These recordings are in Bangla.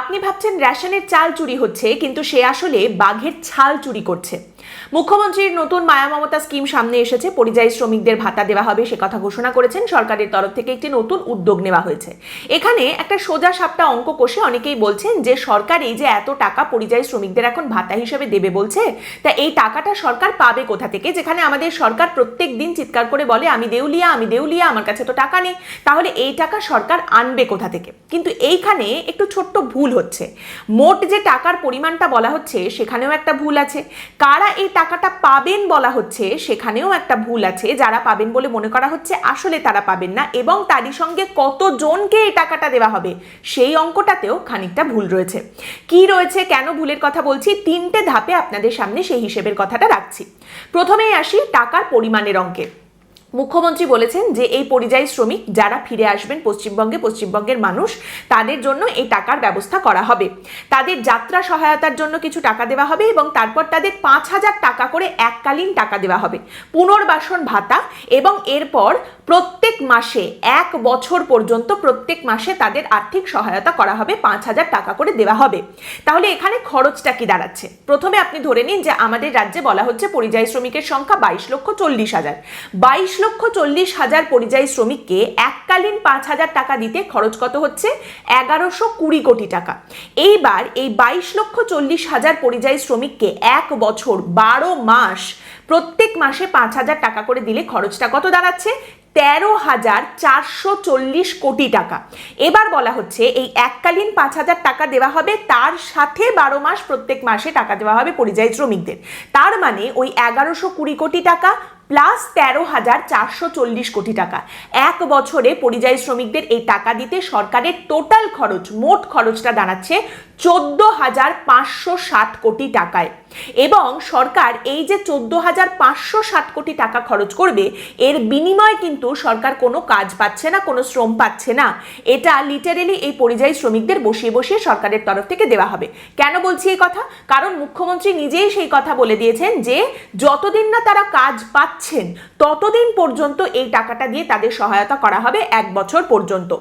আপনি ভাবছেন রেশনের চাল চুরি হচ্ছে কিন্তু সে আসলে বাঘের ছাল চুরি করছে। মুখ্যমন্ত্রীর নতুন মায়া মমতা স্কিম সামনে এসেছে। পরিযায়ী শ্রমিকদের ভাতা দেওয়া হবে, সে কথা ঘোষণা করেছেন সরকারের তরফ থেকে একটি নতুন উদ্যোগ নেওয়া হয়েছে। এখানে একটা সোজা সাপটা অঙ্ক কষে অনেকেই বলছেন যে সরকার এই যে এত টাকা পরিযায়ী শ্রমিকদের এখন ভাতা হিসেবে দেবে বলছে, তা এই টাকাটা সরকার পাবে কোথা থেকে? যেখানে আমাদের সরকার প্রত্যেক দিন চিৎকার করে বলে, আমি দেউলিয়া আমি দেউলিয়া, আমার কাছে তো টাকা নেই। তাহলে এই টাকা সরকার আনবে কোথা থেকে? কিন্তু এইখানে একটু ছোট্ট ভুল হচ্ছে। মোট যে টাকার পরিমাণটা বলা হচ্ছে, সেখানেও একটা ভুল আছে। কারা এই টাকাটা পাবেন বলা হচ্ছে, সেখানেও একটা ভুল আছে। যারা পাবেন বলে মনে করা হচ্ছে, আসলে তারা পাবেন না এবং তারই সঙ্গে কতজনকে এই টাকাটা দেওয়া হবে, সেই অঙ্কটাতেও খানিকটা ভুল রয়েছে। কি রয়েছে, কেন ভুলের কথা বলছি, তিনটে ধাপে আপনাদের সামনে সেই হিসেবের কথাটা রাখছি। প্রথমেই আসি টাকার পরিমাণের অঙ্কে। মুখ্যমন্ত্রী বলেছেন যে এই পরিযায়ী শ্রমিক যারা ফিরে আসবেন পশ্চিমবঙ্গে, পশ্চিমবঙ্গের মানুষ, তাদের জন্য এই টাকার ব্যবস্থা করা হবে। তাদের যাত্রা সহায়তার জন্য কিছু টাকা দেওয়া হবে এবং তারপর তাদের পাঁচ হাজার টাকা করে এককালীন টাকা দেওয়া হবে। পুনর্বাসন ভাতা এবং এরপর প্রত্যেক মাসে, এক বছর পর্যন্ত প্রত্যেক মাসে তাদের আর্থিক সহায়তা করা হবে, পাঁচ হাজার টাকা করে দেওয়া হবে। তাহলে এখানে খরচটা কি দাঁড়াচ্ছে? প্রথমে আপনি ধরে নিন যে আমাদের রাজ্যে বলা হচ্ছে পরিযায়ী শ্রমিকের সংখ্যা বাইশ লক্ষ চল্লিশ হাজার। বাইশ লক্ষ চল্লিশ হাজার পরিযায়ী শ্রমিককে এককালীন পাঁচ হাজার টাকা দিতে খরচ কত হচ্ছে? এগারোশো কুড়ি কোটি টাকা। এইবার এই বাইশ লক্ষ চল্লিশ হাজার পরিযায়ী শ্রমিককে এক বছর বারো মাস, প্রত্যেক মাসে পাঁচ হাজার টাকা করে দিলে খরচটা কত দাঁড়াচ্ছে? তেরো হাজার চারশো চল্লিশ কোটি টাকা। এবার বলা হচ্ছে এই এককালীন পাঁচ হাজার টাকা দেওয়া হবে, তার সাথে বারো মাস প্রত্যেক মাসে টাকা দেওয়া হবে পরিযায়ী শ্রমিকদের। তার মানে ওই এগারোশো কুড়ি কোটি টাকা প্লাস তেরো হাজার চারশো চল্লিশ কোটি টাকা। এক বছরে পরিযায়ী শ্রমিকদের এই টাকা দিতে সরকারের টোটাল খরচ, মোট খরচটা দাঁড়াচ্ছে চোদ্দ হাজার পাঁচশো ষাট কোটি টাকায়। এবং সরকার এই যে চোদ্দ হাজার পাঁচশো ষাট কোটি টাকা খরচ করবে, এর বিনিময়ে কিন্তু সরকার কোনো কাজ পাচ্ছে না, কোনো শ্রম পাচ্ছে না। এটা লিটারেলি এই পরিযায়ী শ্রমিকদের বসিয়ে বসিয়ে সরকারের তরফ থেকে দেওয়া হবে। কেন বলছি এই কথা? কারণ মুখ্যমন্ত্রী নিজেই সেই কথা বলে দিয়েছেন যে, যতদিন না তারা কাজ পাচ্ছেন, ততদিন পর্যন্ত এই টাকাটা দিয়ে তাদের সহায়তা করা হবে এক বছর পর্যন্ত।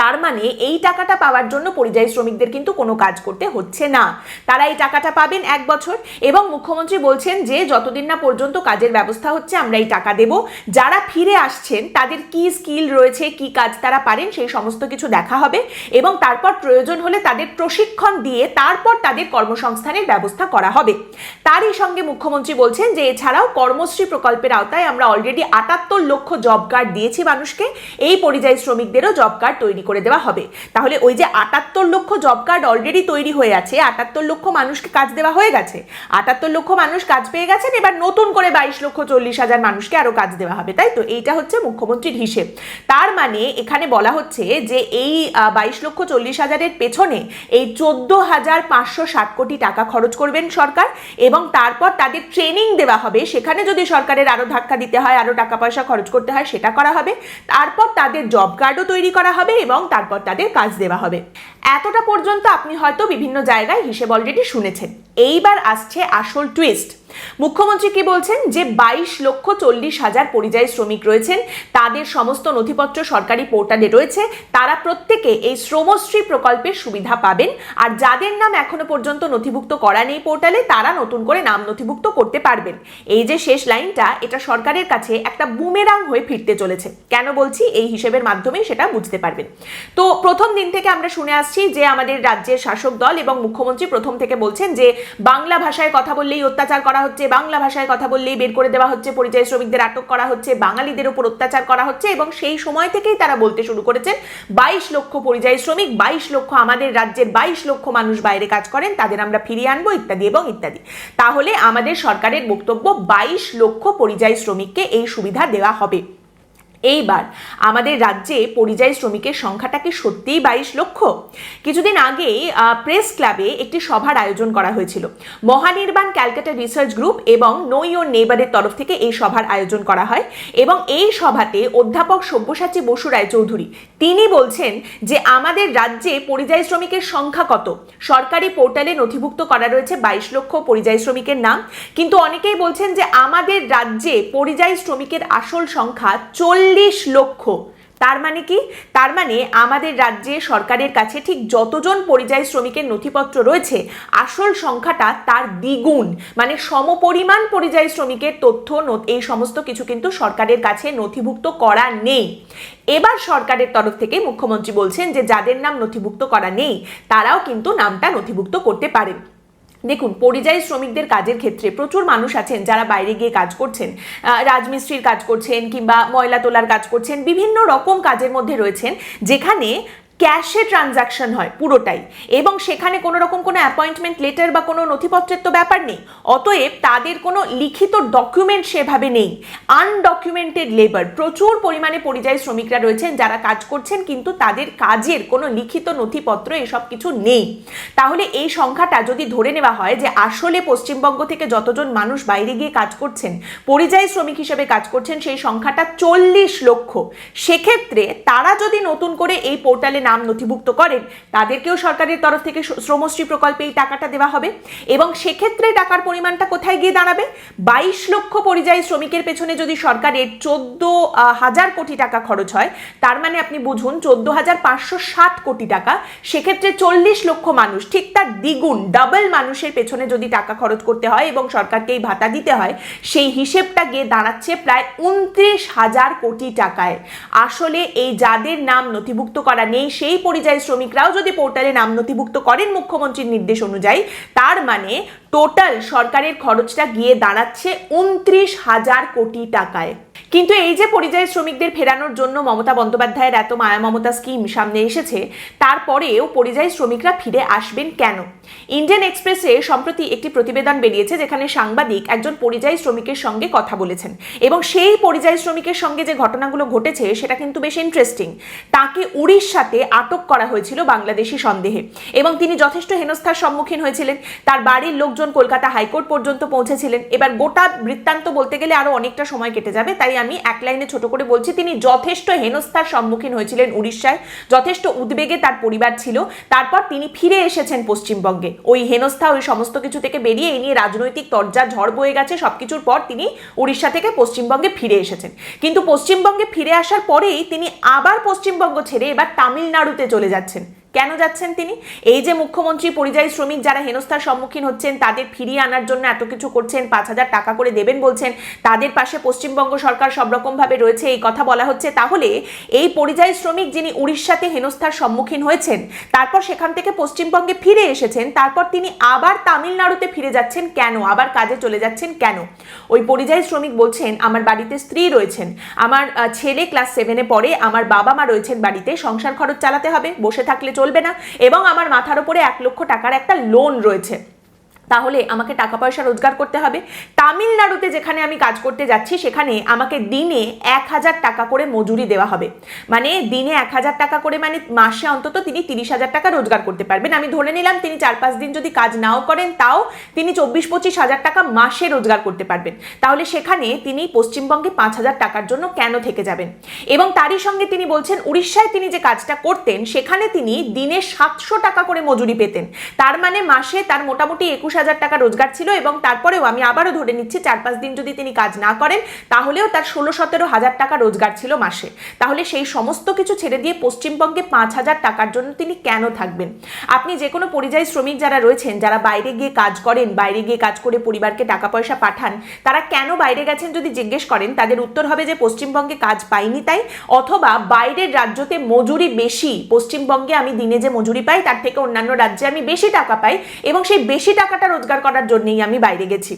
তার মানে এই টাকাটা পাওয়ার জন্য পরিযায়ী শ্রমিকদের কিন্তু কোনো কাজ করতে হচ্ছে না। তারা এই টাকাটা পাবেন এক বছর এবং মুখ্যমন্ত্রী বলছেন যে, যতদিন না পর্যন্ত কাজের ব্যবস্থা হচ্ছে, আমরা এই টাকা দেব। যারা ফিরে আসছেন, তাদের কি স্কিল রয়েছে, কি কাজ তারা পারেন, সেই সমস্ত কিছু দেখা হবে এবং তারপর প্রয়োজন হলে তাদের প্রশিক্ষণ দিয়ে তারপর তাদের কর্মসংস্থানের ব্যবস্থা করা হবে। তারই সঙ্গে মুখ্যমন্ত্রী বলছেন যে, এছাড়াও কর্মশ্রী প্রকল্পের আওতায় আমরা অলরেডি আটাত্তর লক্ষ জব কার্ড দিয়েছি মানুষকে। এই পরিযায়ী শ্রমিকদেরও জব কার্ড তৈরি করে দেওয়া হবে। তাহলে ওই যে আটাত্তর লক্ষ জব কার্ড অলরেডি তৈরি হয়ে আছে, আটাত্তর লক্ষ মানুষকে কাজ দেওয়া হয়ে গেছে, আটাত্তর লক্ষ মানুষ কাজ পেয়ে গেছেন, এবার নতুন করে বাইশ লক্ষ চল্লিশ হাজার মানুষকে আরও কাজ দেওয়া হবে, তাই তো? এইটা হচ্ছে মুখ্যমন্ত্রীর হিসেব। তার মানে এখানে বলা হচ্ছে যে এই বাইশ লক্ষ চল্লিশ হাজারের পেছনে এই চোদ্দ হাজার পাঁচশো ষাট কোটি টাকা খরচ করবেন সরকার এবং তারপর তাদের ট্রেনিং দেওয়া হবে। সেখানে যদি সরকারের আরও ধাক্কা দিতে হয় আরও টাকা পয়সা খরচ করতে হয়, সেটা করা হবে। তারপর তাদের জব কার্ডও তৈরি করা হবে এবং তারপর তাদের কাজ দেওয়া হবে। এতটা পর্যন্ত আপনি হয়তো বিভিন্ন জায়গায় হিসেব অলরেডি শুনেছেন। এইবার আসছে আসল টুইস্ট মুখ্যমন্ত্রী কি বলছেন? যে বাইশ লক্ষ চল্লিশ হাজার পরিযায়ী শ্রমিক রয়েছেন, তাদের সমস্ত নথিপত্র সরকারি পোর্টালে রয়েছে, তারা প্রত্যেকে এই শ্রমশ্রী প্রকল্পের সুবিধা পাবেন। আর যাদের নাম এখনও পর্যন্ত নথিভুক্ত করা নেই পোর্টালে, তারা নতুন করে নাম নথিভুক্ত করতে পারবেন। এই যে শেষ লাইনটা, এটা সরকারের কাছে একটা বুমেরাং হয়ে ফিরতে চলেছে। কেন বলছি? এই হিসেবের মাধ্যমেই সেটা বুঝতে পারবেন। তো প্রথম দিন থেকে আমরা শুনে আসছি যে আমাদের রাজ্যের শাসক দল এবং মুখ্যমন্ত্রী প্রথম থেকে বলছেন যে বাংলা ভাষায় কথা বললেই অত্যাচার করা হচ্ছে, বাংলা ভাষায় কথা বললেই বের করে দেওয়া হচ্ছে, পরিযায়ী শ্রমিকদের আটক করা হচ্ছে, বাঙালিদের উপর অত্যাচার করা হচ্ছে এবং সেই সময় থেকেই তারা বলতে শুরু করেছেন, বাইশ লক্ষ পরিযায়ী শ্রমিক, বাইশ লক্ষ আমাদের রাজ্যের বাইশ লক্ষ মানুষ বাইরে কাজ করেন, তাদের আমরা ফিরিয়ে আনব, ইত্যাদি এবং ইত্যাদি। তাহলে আমাদের সরকারের বক্তব্য, বাইশ লক্ষ পরিযায়ী শ্রমিককে এই সুবিধা দেওয়া হবে। এইবার আমাদের রাজ্যে পরিযায়ী শ্রমিকের সংখ্যাটা কি সত্যিই বাইশ লক্ষ? কিছুদিন আগে প্রেস ক্লাবে একটি সভার আয়োজন করা হয়েছিল। মহানির্বাণ ক্যালকাটা রিসার্চ গ্রুপ এবং নো ইয়োর নেবারের তরফ থেকে এই সভার আয়োজন করা হয় এবং এই সভাতে অধ্যাপক সব্যসাচী বসু রায়চৌধুরী, তিনি বলছেন যে আমাদের রাজ্যে পরিযায়ী শ্রমিকের সংখ্যা কত? সরকারি পোর্টালে নথিভুক্ত করা রয়েছে বাইশ লক্ষ পরিযায়ী শ্রমিকের নাম। কিন্তু অনেকেই বলছেন যে আমাদের রাজ্যে পরিযায়ী শ্রমিকের আসল সংখ্যা চল্লিশ লক্ষ। তার মানে কি? তার মানে আমাদের রাজ্যে সরকারের কাছে ঠিক যতজন পরিযায়ী শ্রমিকের নথিপত্র রয়েছে, আসল সংখ্যাটা তার দ্বিগুণ। মানে সমপরিমাণ পরিযায়ী শ্রমিকের তথ্য এই সমস্ত কিছু কিন্তু সরকারের কাছে নথিভুক্ত করা নেই। এবার সরকারের তরফ থেকে মুখ্যমন্ত্রী বলছেন যে, যাদের নাম নথিভুক্ত করা নেই, তারাও কিন্তু নামটা নথিভুক্ত করতে পারেন। দেখুন, পরিযায়ী শ্রমিকদের কাজের ক্ষেত্রে প্রচুর মানুষ আছেন যারা বাইরে গিয়ে কাজ করছেন। রাজমিস্ত্রির কাজ করছেন কিংবা ময়লা তোলার কাজ করছেন। বিভিন্ন রকম কাজের মধ্যে রয়েছেন, যেখানে ক্যাশে ট্রানজাকশন হয় পুরোটাই। এবং সেখানে কোনো রকম কোনো অ্যাপয়েন্টমেন্ট লেটার বা কোনো নথিপত্রের তো ব্যাপার নেই। অতএব তাদের কোনো লিখিত ডকুমেন্ট সেভাবে নেই। Undocumented labour. প্রচুর পরিমাণে পরিযায়ী শ্রমিকরা রয়েছেন যারা কাজ করছেন, কিন্তু তাদের কাজের কোনো লিখিত নথিপত্র এসব কিছু নেই। তাহলে এই সংখ্যাটা যদি ধরে নেওয়া হয় যে আসলে পশ্চিমবঙ্গ থেকে যতজন মানুষ বাইরে গিয়ে কাজ করছেন, পরিযায়ী শ্রমিক হিসেবে কাজ করছেন, সেই সংখ্যাটা চল্লিশ লক্ষ। সেক্ষেত্রে তারা যদি নতুন করে এই পোর্টালে নাম নথিভুক্ত করেন, তাদেরকেও সরকারের তরফ থেকে শ্রমশ্রী প্রকল্পে এই টাকাটা দেওয়া হবে। এবং সেক্ষেত্রে টাকার পরিমাণটা কোথায় গিয়ে দাঁড়াবে? বাইশ লক্ষ পরিযায়ী শ্রমিকের পেছনে যদি সরকারের চোদ্দ হাজার কোটি টাকা খরচ হয়, তার মানে আপনি বুঝুন, চোদ্দ হাজার পাঁচশো সাত কোটি টাকা, সেক্ষেত্রে চল্লিশ লক্ষ মানুষ, ঠিক তার দ্বিগুণ, ডাবল মানুষের পেছনে যদি টাকা খরচ করতে হয় এবং সরকারকে এই ভাতা দিতে হয়, সেই হিসেবটা গিয়ে দাঁড়াচ্ছে প্রায় উনত্রিশ হাজার কোটি টাকায়। আসলে এই যাদের নাম নথিভুক্ত করা নেই সেই পরিযায়ী শ্রমিকরাও যদি পোর্টালে নাম নথিভুক্ত করেন মুখ্যমন্ত্রীর নির্দেশ অনুযায়ী, তার মানে টোটাল সরকারের খরচটা গিয়ে দাঁড়াচ্ছে উনত্রিশ হাজার কোটি টাকায়। কিন্তু এই যে পরিযায়ী শ্রমিকদের ফেরানোর জন্য মমতা বন্দ্যোপাধ্যায়ের এত মায়া মমতা স্কিম সামনে এসেছে, তারপরেও পরিযায়ী শ্রমিকরা ফিরে আসবেন কেন? ইন্ডিয়ান এক্সপ্রেসে সম্প্রতি একটি প্রতিবেদন বেরিয়েছে যেখানে সাংবাদিক একজন পরিযায়ী শ্রমিকের সঙ্গে কথা বলেছেন এবং সেই পরিযায়ী শ্রমিকের সঙ্গে যে ঘটনাগুলো ঘটেছে সেটা কিন্তু বেশ ইন্টারেস্টিং তাকে উড়িষ্যাতে আটক করা হয়েছিল বাংলাদেশি সন্দেহে এবং তিনি যথেষ্ট হেনস্থার সম্মুখীন হয়েছিলেন। তার বাড়ির লোকজন কলকাতা হাইকোর্ট পর্যন্ত পৌঁছেছিলেন। এবার গোটা বৃত্তান্ত বলতে গেলে আরও অনেকটা সময় কেটে যাবে, তাই আমি এক লাইনে ছোট করে বলছি, তিনি যথেষ্ট হেনস্থার সম্মুখীন হয়েছিলেন উড়িষ্যায়, যথেষ্ট উদ্বেগে তার পরিবার ছিল, তারপর তিনি ফিরে এসেছেন পশ্চিমবঙ্গে। ওই হেনস্থা, ওই সমস্ত কিছু থেকে বেরিয়ে এই নিয়ে রাজনৈতিক তরজা ঝড় বয়ে গেছে, সবকিছুর পর তিনি উড়িষ্যা থেকে পশ্চিমবঙ্গে ফিরে এসেছেন। কিন্তু পশ্চিমবঙ্গে ফিরে আসার পরেই তিনি আবার পশ্চিমবঙ্গ ছেড়ে এবার তামিলনাড়ুতে চলে যাচ্ছেন। কেন যাচ্ছেন তিনি? এই যে মুখ্যমন্ত্রী পরিযায়ী শ্রমিক যারা হেনস্থার সম্মুখীন হচ্ছেন, তাদের ফিরিয়ে আনার জন্য এত কিছু করছেন, পাঁচ হাজার টাকা করে দেবেন বলছেন, তাদের পাশে পশ্চিমবঙ্গ সরকার সব রকমভাবে রয়েছে, এই কথা বলা হচ্ছে। তাহলে এই পরিযায়ী শ্রমিক যিনি উড়িষ্যাতে হেনস্থার সম্মুখীন হয়েছেন, তারপর সেখান থেকে পশ্চিমবঙ্গে ফিরে এসেছেন, তারপর তিনি আবার তামিলনাড়ুতে ফিরে যাচ্ছেন কেন? আবার কাজে চলে যাচ্ছেন কেন? ওই পরিযায়ী শ্রমিক বলছেন, আমার বাড়িতে স্ত্রী রয়েছেন, আমার ছেলে ক্লাস সেভেনে পড়ে, আমার বাবা মা রয়েছেন বাড়িতে, সংসার খরচ চালাতে হবে, বসে থাকলে না। এবং আমার মাথার উপরে এক লক্ষ টাকার একটা লোন রয়েছে। তাহলে আমাকে টাকা পয়সা রোজগার করতে হবে। তামিলনাড়ুতে যেখানে আমি কাজ করতে যাচ্ছি, সেখানে আমাকে দিনে এক হাজার টাকা করে মজুরি দেওয়া হবে। মানে দিনে এক হাজার টাকা করে মানে মাসে অন্তত তিনি তিরিশ হাজার টাকা রোজগার করতে পারবেন। আমি ধরে নিলাম তিনি চার পাঁচ দিন যদি কাজ নাও করেন, তাও তিনি চব্বিশ পঁচিশ হাজার টাকা মাসে রোজগার করতে পারবেন। তাহলে সেখানে তিনি পশ্চিমবঙ্গে পাঁচ হাজার টাকার জন্য কেন থেকে যাবেন? এবং তারই সঙ্গে তিনি বলছেন, উড়িষ্যায় তিনি যে কাজটা করতেন, সেখানে তিনি দিনে সাতশো টাকা করে মজুরি পেতেন। তার মানে মাসে তার মোটামুটি একুশ হাজার টাকা রোজগার ছিল এবং তারপরেও আমি আবারও ধরে নিচ্ছি, চার পাঁচ দিন যদি তিনি কাজ না করেন, তাহলেও তার ষোলো সতেরো হাজার টাকা রোজগার ছিল মাসে। তাহলে সেই সমস্ত কিছু ছেড়ে দিয়ে পশ্চিমবঙ্গে পাঁচ হাজার টাকার জন্য তিনি কেন থাকবেন? আপনি যে কোনো পরিযায়ী শ্রমিক যারা রয়েছেন, যারা বাইরে গিয়ে কাজ করেন, বাইরে গিয়ে কাজ করে পরিবারকে টাকা পয়সা পাঠান, তারা কেন বাইরে গেছেন যদি জিজ্ঞেস করেন, তাদের উত্তর হবে যে পশ্চিমবঙ্গে কাজ পাইনি তাই, অথবা বাইরের রাজ্যতে মজুরি বেশি, পশ্চিমবঙ্গে আমি দিনে যে মজুরি পাই, তার থেকে অন্যান্য রাজ্যে আমি বেশি টাকা পাই, এবং সেই বেশি টাকাটা রোজগার করার জন্যই আমি বাইরে গেছি।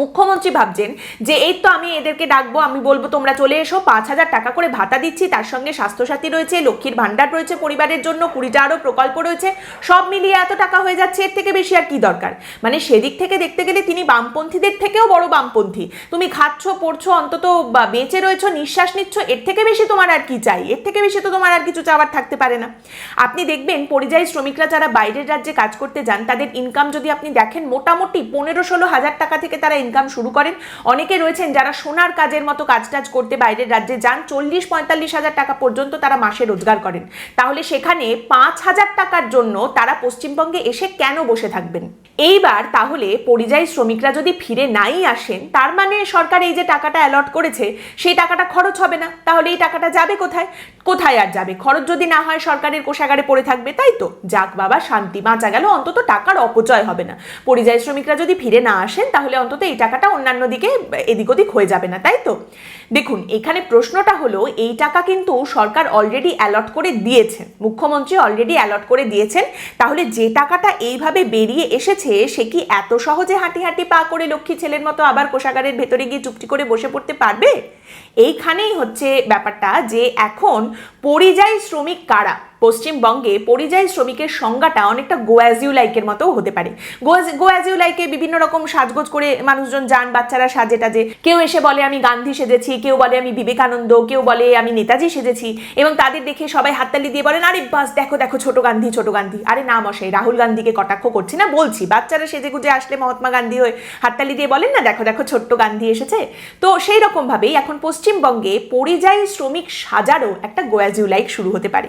মুখ্যমন্ত্রী ভাবছেন যে এই তো আমি এদেরকে ডাকবো, আমি বলব, তোমরা চলে এসো, পাঁচ হাজার টাকা করে ভাতা দিচ্ছি, তার সঙ্গে স্বাস্থ্যসাথী রয়েছে, লক্ষ্মীর ভাণ্ডার রয়েছে পরিবারের জন্য, কুড়িটা আরও প্রকল্প রয়েছে, সব মিলিয়ে এত টাকা হয়ে যাচ্ছে, এর থেকে বেশি আর কি দরকার? মানে সেদিক থেকে দেখতে গেলে তিনি বামপন্থীদের থেকেও বড় বামপন্থী। তুমি খাচ্ছ, পড়ছো, অন্তত বা বেঁচে রয়েছো, নিঃশ্বাস নিচ্ছ, এর থেকে বেশি তোমার আর কি চাই? এর থেকে বেশি তো তোমার আর কিছু চাওয়ার থাকতে পারে না। আপনি দেখবেন, পরিযায়ী শ্রমিকরা যারা বাইরের রাজ্যে কাজ করতে যান, তাদের ইনকাম যদি আপনি দেখেন, মোটামুটি পনেরো ষোলো হাজার টাকা থেকে তারা ইনকাম শুরু করেন। অনেকে রয়েছেন যারা সোনার কাজের মতো কাজ টাজ করতে বাইরের রাজ্যে যান। চল্লিশ পঁয়তাল্লিশ হাজার টাকা পর্যন্ত তারা মাসে রোজগার করেন। তাহলে সেখানে পাঁচ হাজার টাকার জন্য তারা পশ্চিমবঙ্গে এসে কেন বসে থাকবেন? এইবার তাহলে পরিযায়ী শ্রমিকরা যদি ফিরে নাই আসেন, তার মানে সরকার এই যে টাকাটা অ্যালট করেছে, সেই টাকাটা খরচ হবে না। তাহলে এই টাকাটা যাবে কোথায়? কোথায় আর যাবে? খরচ যদি না হয় সরকারের কোষাগারে পড়ে থাকবে, তাই তো? যাক বাবা, শান্তি বাঁচা গেল, অন্তত টাকার অপচয় হবে না। পরিযায়ী শ্রমিকরা যদি ফিরে না আসেন, তাহলে অন্তত এই টাকাটা অন্যান্য দিকে এদিক ওদিক হয়ে যাবে না, তাই তো? দেখুন, এখানে প্রশ্নটা হলো, এই টাকা কিন্তু সরকার অলরেডি অ্যালট করে দিয়েছেন, মুখ্যমন্ত্রী অলরেডি অ্যালট করে দিয়েছেন, তাহলে যে টাকাটা এইভাবে বেরিয়ে এসেছে, সে কি এত সহজে হাঁটি হাঁটি পা করে লক্ষ্মী ছেলের মতো আবার কোষাগারের ভেতরে গিয়ে চুপটি করে বসে পড়তে পারবে? এইখানেই হচ্ছে ব্যাপারটা যে এখন পরিযায়ী শ্রমিক কারা? পশ্চিমবঙ্গে পরিযায়ী শ্রমিকের সংজ্ঞাটা অনেকটা গোয়াজিউ লাইকের মতো হতে পারে। গোয়াজিউ লাইকে বিভিন্ন রকম সাজগোজ করে মানুষজন যান, বাচ্চারা সাজে টাজে। কেউ এসে বলে, আমি গান্ধী সেজেছি। কেউ বলে, আমি বিবেকানন্দ। কেউ বলে, আমি নেতাজি সেজেছি। এবং তাদের দেখে সবাই হাততালি দিয়ে বলেন, আরে বাস, দেখো দেখো, ছোট গান্ধী ছোট গান্ধী। আরে না মশাই, রাহুল গান্ধীকে কটাক্ষ করছি না, বলছি, বাচ্চারা সেজে গুজে আসলে মহাত্মা গান্ধী হয়ে হাততালি দিয়ে বলেন না, দেখো দেখো, ছোট্ট গান্ধী এসেছে। তো সেই রকমভাবেই এখন পশ্চিমবঙ্গে পরিযায়ী শ্রমিক সাজারও একটা গোয়াজিউ লাইক শুরু হতে পারে।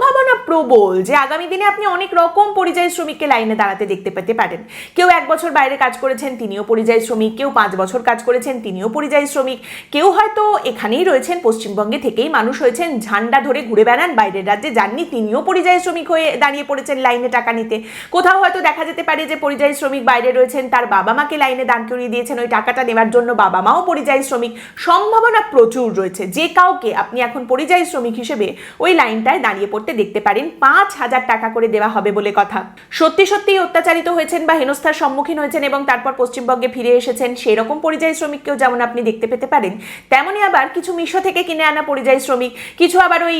সম্ভাবনা প্রবল যে আগামী দিনে আপনি অনেক রকম পরিযায়ী শ্রমিককে লাইনে দাঁড়াতে দেখতে পেতে পারেন। কেউ এক বছর বাইরে কাজ করেছেন, তিনিও পরিযায়ী শ্রমিক। কেউ পাঁচ বছর কাজ করেছেন, তিনিও পরিযায়ী শ্রমিক। কেউ হয়তো এখানেই রয়েছেন, পশ্চিমবঙ্গে থেকেই মানুষ হয়েছেন, ঝান্ডা ধরে ঘুরে বেড়ান, বাইরের রাজ্যে যাননি, তিনিও পরিযায়ী শ্রমিক হয়ে দাঁড়িয়ে পড়েছেন লাইনে টাকা নিতে। কোথাও হয়তো দেখা যেতে পারে যে পরিযায়ী শ্রমিক বাইরে রয়েছেন, তার বাবা মাকে লাইনে দান করিয়ে দিয়েছেন, ওই টাকাটা নেওয়ার জন্য বাবা মাও পরিযায়ী শ্রমিক। সম্ভাবনা প্রচুর রয়েছে। যে কাউকে আপনি এখন পরিযায়ী শ্রমিক হিসেবে ওই লাইনটায় দাঁড়িয়ে পড়তে দেখতে পারেন, পাঁচ হাজার টাকা করে দেওয়া হবে বলে কথা। সত্যি সত্যি অত্যাচারিত হয়েছেন বা হেনস্থার সম্মুখীন হয়েছেন এবং তারপর পশ্চিমবঙ্গে ফিরে এসেছেন সেই রকম পরিযায়ী শ্রমিককেও যেমন আপনি দেখতে পেতে পারেন, তেমনই আবার কিছু মিশো থেকে কিনে আনা পরিযায়ী শ্রমিক, কিছু আবার ওই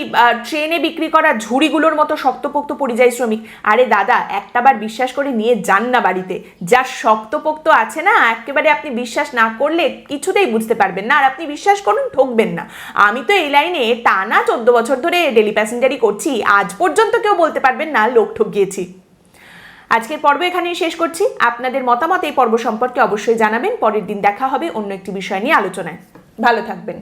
ট্রেনে বিক্রি করা ঝুড়িগুলোর মতো শক্তপোক্ত পরিযায়ী শ্রমিক। আরে দাদা, একটাবার বিশ্বাস করে নিয়ে যান না বাড়িতে। যা শক্তপোক্ত আছে না, একেবারে আপনি বিশ্বাস না করলে কিছুতেই বুঝতে পারবেন না। আর আপনি বিশ্বাস করুন, ঠকবেন না। আমি তো এই লাইনে টানা চোদ্দ বছর ধরে ডেলি প্যাসেঞ্জারি করছি। আজ পর্যন্ত কেউ বলতে পারবেন না লোক ঠোক ঠকিয়েছি আজকের পর্ব এখানেই শেষ করছি। আপনাদের মতামত এই পর্ব সম্পর্কে অবশ্যই জানাবেন। পরের দিন দেখা হবে অন্য একটি বিষয় নিয়ে আলোচনায়। ভালো থাকবেন।